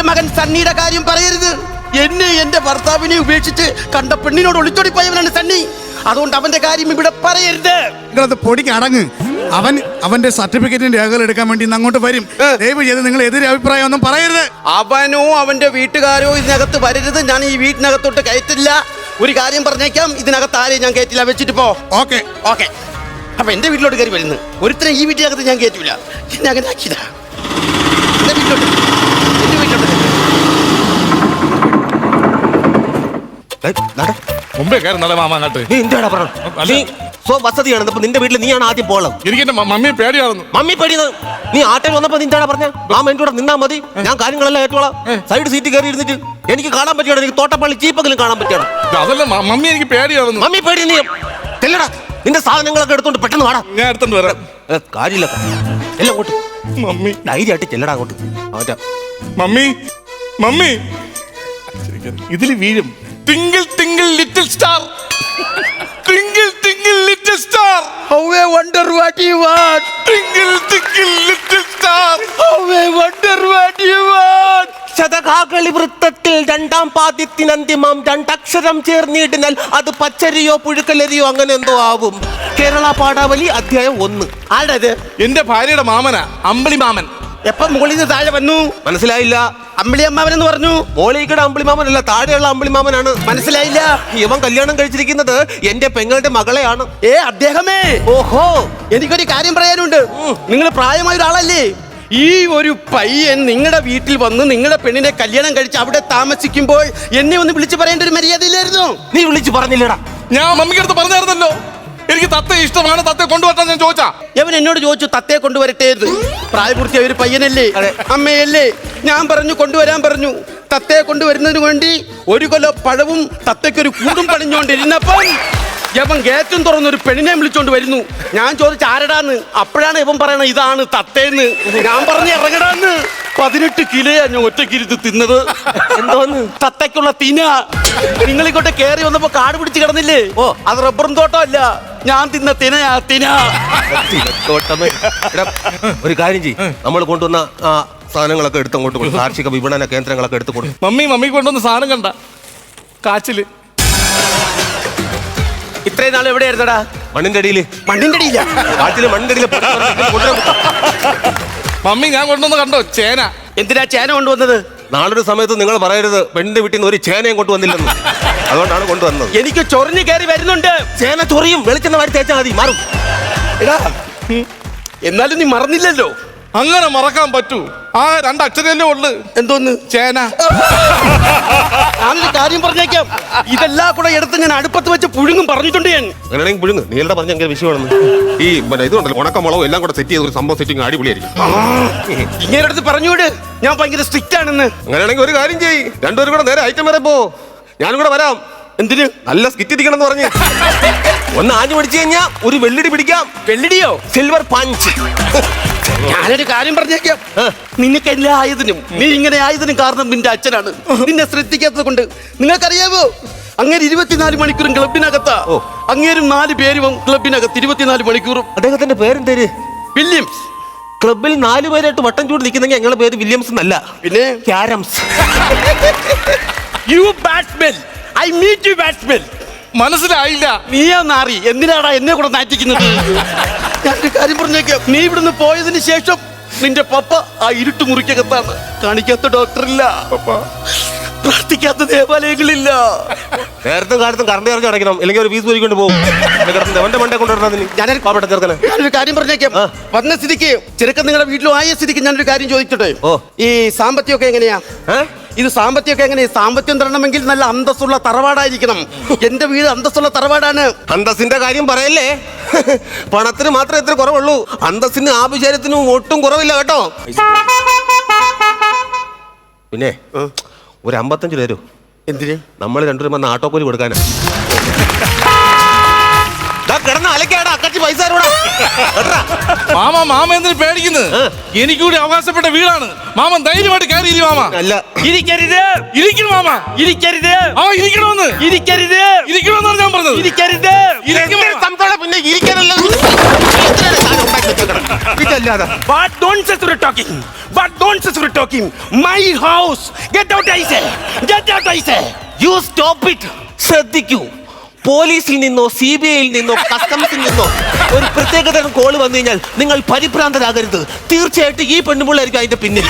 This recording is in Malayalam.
എന്റെ മകൻ സണ്ണിയുടെ കാര്യം പറയരുത്. എന്നെ എന്റെ ഭർത്താവിനെ ഉപേക്ഷിച്ച് കണ്ട പെണ്ണിനോട് ഒളിച്ചോടി പോയവനാണ് സണ്ണി അതുകൊണ്ട് അവന്റെ കാര്യം ഇവിടെ പറയരുത്. നിങ്ങളത് പൊടിക്ക് അടങ്ങ്. അവൻ അവന്റെ സർട്ടിഫിക്കറ്റിന്റെ രേഖകൾ എടുക്കാൻ വേണ്ടി ഇന്ന് അങ്ങോട്ട് വരും. ദയവ് ചെയ്ത് നിങ്ങൾ എതിരെ അഭിപ്രായം ഒന്നും പറയരുത്. അവനോ അവന്റെ വീട്ടുകാരോ ഇതിനകത്ത് വരരുത്. ഞാൻ ഈ വീട്ടിനകത്തോട്ട് കയറ്റില്ല. ഒരു കാര്യം പറഞ്ഞേക്കാം. ഇതിനകത്ത് ആരെയും ഞാൻ കയറ്റില്ല? വെച്ചിട്ട് പോ. ഓക്കെ. ഓക്കെ. അപ്പൊ എന്റെ വീട്ടിലോട്ട് കയറി വരുന്നു. ഒരുത്തരം ഈ വീട്ടിനകത്ത് ഞാൻ കയറ്റൂല. എന്നെ അങ്ങനെ ആക്കിയതാ എന്റെ വീട്ടിലോട്ട് എന്റെ വീട്ടിലോട്ട് ഏയ്, നട. മുമ്പേ കയറി നല്ല മാമ അങ്ങോട്ട്. നീ സോ നിന്റെ വീട്ടിൽ നീയാണ് ആദ്യം പോകണം എനിക്ക് എന്റെ മമ്മി പേടിയത് നീ ആട്ടയിൽ വന്നപ്പോ നീ എന്താണ് പറഞ്ഞ മാമ എന്റെ കൂടെ നിന്നാ മതി. ഞാൻ കാര്യങ്ങളെല്ലാം ഏറ്റോളാം സൈഡ് സീറ്റ് കയറി ഇരുന്നിട്ട് എനിക്ക് കാണാൻ പറ്റിയാണ്. എനിക്ക് തോട്ടപ്പള്ളി ചീപ്പെങ്കിലും കാണാൻ പറ്റിയാണ്. അതല്ല മമ്മി എനിക്ക് പേടിയാവുന്നു. മമ്മി പേടി നീ. നിന്റെ സാധനങ്ങളൊക്കെ എടുത്തോണ്ട് പെട്ടെന്ന് വാടാ. ഞാൻ എടുത്തോണ്ട് വരാം. കാര്യമില്ല. എല്ലാം അങ്ങോട്ട്. മമ്മി. ധൈര്യമായിട്ട് ചെല്ലടാ അങ്ങോട്ട്. മമ്മി. മമ്മി. ഇതിൽ വീഴും. Twinkle twinkle little star twinkle twinkle little star how I wonder what you want twinkle twinkle little star how I wonder what you want ശതകാകളി വൃത്തത്തിൽ രണ്ടാം പാദ്യത്തിനന്തിമം രണ്ടക്ഷരം ചേർന്നിടിനാൽ അത് പച്ചരിയോ പുഴുക്കലരിയോ അങ്ങനെ എന്തോ ആവും. കേരള പാഠാവലി അധ്യായം ഒന്ന്. ആടത് എന്റെ ഭാര്യയുടെ മാമനാ അമ്പിളി മാമൻ എപ്പം മുകളിൽ നിന്ന് താഴെ വന്നു? മനസ്സിലായില്ല. അമ്പിളിയമ്മാവൻ അമ്മാവനെന്ന് പറഞ്ഞു. മോളിക്കട അമ്പിളിമാമനല്ല താഴെയുള്ള അമ്പിളിമാമനാണ്. മനസ്സിലായില്ല. ഇവൻ കല്യാണം കഴിച്ചിരിക്കുന്നത് എന്റെ പെങ്ങളുടെ മകളെയാണ്. ഏ അദ്ദേഹമേ. ഓഹോ. എനിക്കൊരു കാര്യം പറയാനുണ്ട്. നിങ്ങൾ പ്രായമായ ഒരാളല്ലേ? ഈ ഒരു പയ്യൻ നിങ്ങളുടെ വീട്ടിൽ വന്ന് നിങ്ങളുടെ പെണ്ണിനെ കല്യാണം കഴിച്ച് അവിടെ താമസിക്കുമ്പോൾ എന്നെ ഒന്ന് വിളിച്ചു പറയേണ്ട ഒരു മര്യാദയില്ലായിരുന്നു. നീ വിളിച്ചു പറഞ്ഞില്ലടാ. ഞാൻ മമ്മിക്കടുത്ത് പറഞ്ഞായിരുന്നല്ലോ. എനിക്ക് തത്ത ഇഷ്ടമാണ് തത്തെ കൊണ്ടുവരട്ടെ ഞാൻ ചോദിച്ചാ. യവൻ എന്നോട് ചോദിച്ചു തത്തയെ കൊണ്ടുവരട്ടേത് പ്രായപൂർത്തി പ്രായപൂർത്തിയായ ഒരു പയ്യനല്ലേ. അമ്മയല്ലേ? ഞാൻ പറഞ്ഞു കൊണ്ടുവരാൻ പറഞ്ഞു. തത്തയെ കൊണ്ടുവരുന്നതിന് വേണ്ടി ഒരു കൊല പഴവും തത്തയ്ക്കൊരു കൂടും പണിഞ്ഞോണ്ടിരുന്നപ്പം യവൻ ഗേറ്റും തുറന്നൊരു പെണ്ണിനെ വിളിച്ചോണ്ട് വരുന്നു. ഞാൻ ചോദിച്ച ആരടാന്ന്? അപ്പോഴാണ് ഇവൻ പറയണത് ഇതാണ് തത്തേന്ന്. ഞാൻ പറഞ്ഞു ഇറങ്ങടാന്ന്. പതിനെട്ട് കിലോയാ ഞാൻ ഒറ്റക്കിരുത്ത് തിന്നത്. എന്തോന്ന്? തത്തയ്ക്കുള്ള തിന. നിങ്ങളിക്കോട്ടെ കയറി കേറി വന്നപ്പോ കാട് പിടിച്ച് കിടന്നില്ലേ? ഓ. അത് റബ്ബറും തോട്ടമല്ല. ഞാൻ തിന്ന തിനയാ തിന. തോട്ടമേ. എടാ, ഒരു കാര്യം ചെയ്യും. നമ്മൾ കൊണ്ടുവന്ന ആ സാധനങ്ങളൊക്കെ എടുത്ത് അങ്ങോട്ട് കൊടുക്കും കാർഷിക വിപണന കേന്ദ്രങ്ങളൊക്കെ എടുത്ത് കൊടുക്കും മമ്മി മമ്മി കൊണ്ടുവന്ന സാധനം കണ്ട. കാച്ചിൽ. ഇത്രയും നാൾ എവിടെയായിരുന്നടാ? മണ്ണിന്റെ അടിയിൽ മണ്ണിന്റെ അടിയില്ല കാട്ടിൽ മണ്ണിന്റെ അടിയിൽ മമ്മി ഞാൻ കൊണ്ടുവന്ന് കണ്ടോ? ചേന. എന്തിനാ ചേന കൊണ്ടുവന്നത്? നാളൊരു സമയത്ത് നിങ്ങൾ പറയരുത് പെണ്ണിന്റെ വീട്ടിൽ നിന്ന് ഒരു ചേനയും കൊണ്ടുവന്നില്ലെന്ന് അതുകൊണ്ടാണ് കൊണ്ടുവന്നത്. എനിക്ക് ചൊറിഞ്ഞു കയറി വരുന്നുണ്ട്. ചേന ചൊറിയും വെളിച്ചെണ്ണ വാരി തേച്ചാൽ മതി മാറും. എടാ. എന്നാലും നീ മറന്നില്ലല്ലോ. അങ്ങനെ മറക്കാൻ പറ്റൂ. ആ രണ്ടക്ഷരല്ലേ ഉള്ളു. എന്തോന്ന്? ചേന. ഞാനൊരു കാര്യം പറഞ്ഞേക്കാം. ഇതെല്ലാം കൂടെ എടുത്ത് ഞാൻ അടുപ്പത്ത് വെച്ച് പുഴുങ്ങും പറഞ്ഞിട്ടുണ്ട് ഞാൻ. അങ്ങനെയാണെങ്കിൽ പുഴുങ്ങ്. നീളുടെ പറഞ്ഞ ഭയങ്കര വിഷയമാണെന്ന്? ഈ പിന്നെ ഇതുണ്ടല്ലോ ഉണക്കമുളകും എല്ലാം കൂടെ സെറ്റ് ചെയ്ത് ഒരു സംഭവം സെറ്റിങ് അടിപൊളിയായിരിക്കും. ഇങ്ങനെ അടുത്ത് പറഞ്ഞുവിട്. ഞാൻ ഭയങ്കര സ്ട്രിക്റ്റ് ആണെന്ന്. അങ്ങനെയാണെങ്കിൽ ഒരു കാര്യം ചെയ്യ്. രണ്ടുപേരും കൂടെ നേരെ ഐറ്റം വരെ പോ. ഞാനും കൂടെ വരാം. എന്തിന്? നല്ല സ്കിറ്റ് ഇരിക്കണം എന്ന് പറഞ്ഞു. ഒന്ന് ആഞ്ഞു പിടിച്ചു കഴിഞ്ഞാ ഒരു വെള്ളിടി പിടിക്കാം. വെള്ളിടിയോ? സിൽവർ പഞ്ച് ഞാനൊരു കാര്യം പറഞ്ഞേക്കാം. നിനക്ക് എല്ലാ ആയതിനും നീ ഇങ്ങനെ ആയതിനും കാരണം നിന്റെ അച്ഛനാണ്. നിന്നെ ശ്രദ്ധിക്കാത്തത് കൊണ്ട് നിങ്ങൾക്കറിയാവോ? അങ്ങനെ ഇരുപത്തിനാല് മണിക്കൂറും ക്ലബിനകത്താ ഓ. അങ്ങേരും നാല് പേരും ക്ലബിനകത്ത് ഇരുപത്തിനാല് മണിക്കൂറും. അദ്ദേഹത്തിന്റെ പേരെന്തേര്? വില്യംസ്. ക്ലബിൽ നാല് പേരായിട്ട് വട്ടം ചൂട് നിൽക്കുന്നെങ്കിൽ ഞങ്ങളുടെ പേര് വില്യംസ് എന്നല്ല. പിന്നെ? Carroms. You batsmen I meet you batsmen മനസ്സിലായില്ല. നീയാ നാറി എന്തിനാടാ എന്നെ കൂടെ നാറ്റിക്കുന്നത്? ഞാനൊരു കാര്യം പറഞ്ഞേക്കാം. നീ ഇവിടുന്ന് പോയതിന് ശേഷം നിന്റെ പപ്പ ആ ഇരുട്ട് മുറിക്കകത്താണ്. കാണിക്കാത്ത ഡോക്ടറില്ല. പ്രാർത്ഥിക്കാത്ത ദേവാലയങ്ങളില്ല. നേരത്തെ കാലത്തും കറണ്ട് ഇറങ്ങി അടയ്ക്കണം. അല്ലെങ്കിൽ ഒരു ഫീസ് പോയിക്കൊണ്ട് പോകും. എവന്റെ മണ്ടേ കൊണ്ടുവരണം ഞാനൊരു പാവപ്പെട്ട ചെറുക്കനെ. ഞാനൊരു കാര്യം പറഞ്ഞേക്കാം. വന്ന സ്ഥിതിക്ക് ചെറുക്കൻ നിങ്ങളുടെ വീട്ടിലും ആയ സ്ഥിതിക്ക് ഞാനൊരു കാര്യം ചോദിക്കട്ടെ? ഓ. ഈ സാമ്പത്തികമൊക്കെ എങ്ങനെയാ? ഇത് സാമ്പത്തികമൊക്കെ എങ്ങനെ? സാമ്പത്തികം തരണമെങ്കിൽ നല്ല അന്തസ്സുള്ള തറവാടായിരിക്കണം. എന്റെ വീട് അന്തസ്സുള്ള തറവാടാണ്. അന്തസ്സിന്റെ കാര്യം പറയല്ലേ? പണത്തിന് മാത്രമേ ഇത്ര കുറവുള്ളൂ. അന്തസ്സിന് ആഭിചാരത്തിനും ഒട്ടും കുറവില്ല കേട്ടോ. പിന്നെ ഒരു അമ്പത്തഞ്ച് രൂപ എന്തിന്? നമ്മൾ രണ്ടുപേരും വന്ന് ആട്ടോക്കൂലി കൊടുക്കാനാ. കിടന്ന് അലക്കാടാ അക്കച്ചി പൈസ? മാമ മാമ എന്തിനു പേടിക്കുന്നത് എനിക്കൂടി എനിക്ക് കൂടി അവകാശപ്പെട്ട വീടാണ്. മാമൻ ധൈര്യമായിട്ട് കയറിയില്ല മാമ? അല്ല. ഇരിക്കരുത്. ഇരിക്കണം മാമ. ഇരിക്കരുത്. ആ ഇരിക്കണമെന്ന്. ഇരിക്കരുത്. ഇരിക്കണമെന്നാണ് ഞാൻ പറഞ്ഞത്. ഇരിക്കരുത്. സംസാരം? പിന്നെ ഇരിക്കാനല്ല ഇതല്ലാതെ. Don't you're talking? Nonsense you're talking? My house. Get out, I say. Get out, I say. You stop it ശ്രദ്ധിക്കൂ. പോലീസിൽ നിന്നോ സി ബി ഐയിൽ നിന്നോ കസ്റ്റംസിൽ നിന്നോ ഒരു പ്രത്യേകതരം കോൾ വന്നു കഴിഞ്ഞാൽ നിങ്ങൾ പരിഭ്രാന്തരാകരുത്. തീർച്ചയായിട്ടും ഈ പെണ്ണുപിള്ളായിരിക്കും അതിന്റെ പിന്നിൽ.